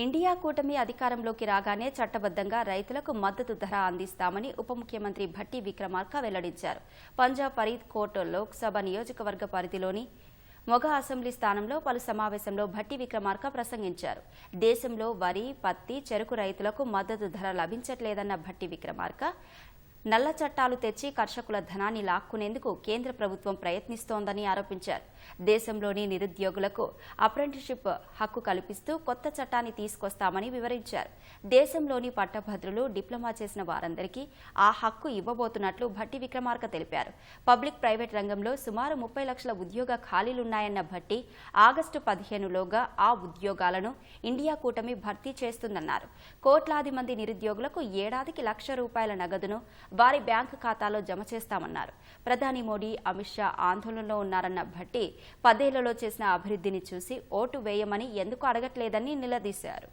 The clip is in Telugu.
ఇండియా కూటమి అధికారంలోకి రాగానే చట్టబద్ధంగా రైతులకు మద్దతు ధర అందిస్తామని ఉప ముఖ్యమంత్రి భట్టి విక్రమార్క వెల్లడించారు. పంజాబ్ ఫరీద్ కోట లోక్సభ నియోజకవర్గ పరిధిలోని మొగ అసెంబ్లీ స్థానంలో పలు సమావేశంలో భట్టి విక్రమార్క ప్రసంగించారు. దేశంలో వరి పత్తి చెరుకు రైతులకు మద్దతు ధర లభించట్లేదన్న భట్టి విక్రమార్క నల్ల చట్టాలు తెచ్చి కర్షకుల ధనాన్ని లాక్కునేందుకు కేంద్ర ప్రభుత్వం ప్రయత్నిస్తోందని ఆరోపించారు. దేశంలోని నిరుద్యోగులకు అప్రెంటిషిప్ హక్కు కల్పిస్తూ కొత్త చట్టాన్ని తీసుకొస్తామని వివరించారు. దేశంలోని పట్టభద్రులు డిప్లొమా చేసిన వారందరికీ ఆ హక్కు ఇవ్వబోతున్నట్లు భట్టి విక్రమార్క తెలిపారు. పబ్లిక్ ప్రైవేట్ రంగంలో సుమారు ముప్పై లక్షల ఉద్యోగ ఖాళీలున్నాయన్న భట్టి ఆగస్టు పదిహేనులోగా ఆ ఉద్యోగాలను ఇండియా కూటమి భర్తీ చేస్తుందన్నారు. కోట్లాది మంది నిరుద్యోగులకు ఏడాదికి లక్ష రూపాయల నగదును వారి బ్యాంకు ఖాతాలో జమ చేస్తామన్నారు. ప్రధాని మోడీ అమిత్ షా ఆందోళనలో ఉన్నారన్న భట్టి పదేళ్ళలో చేసిన అభివృద్ధిని చూసి ఓటు వేయమని ఎందుకు అడగట్లేదని నిలదీశారు.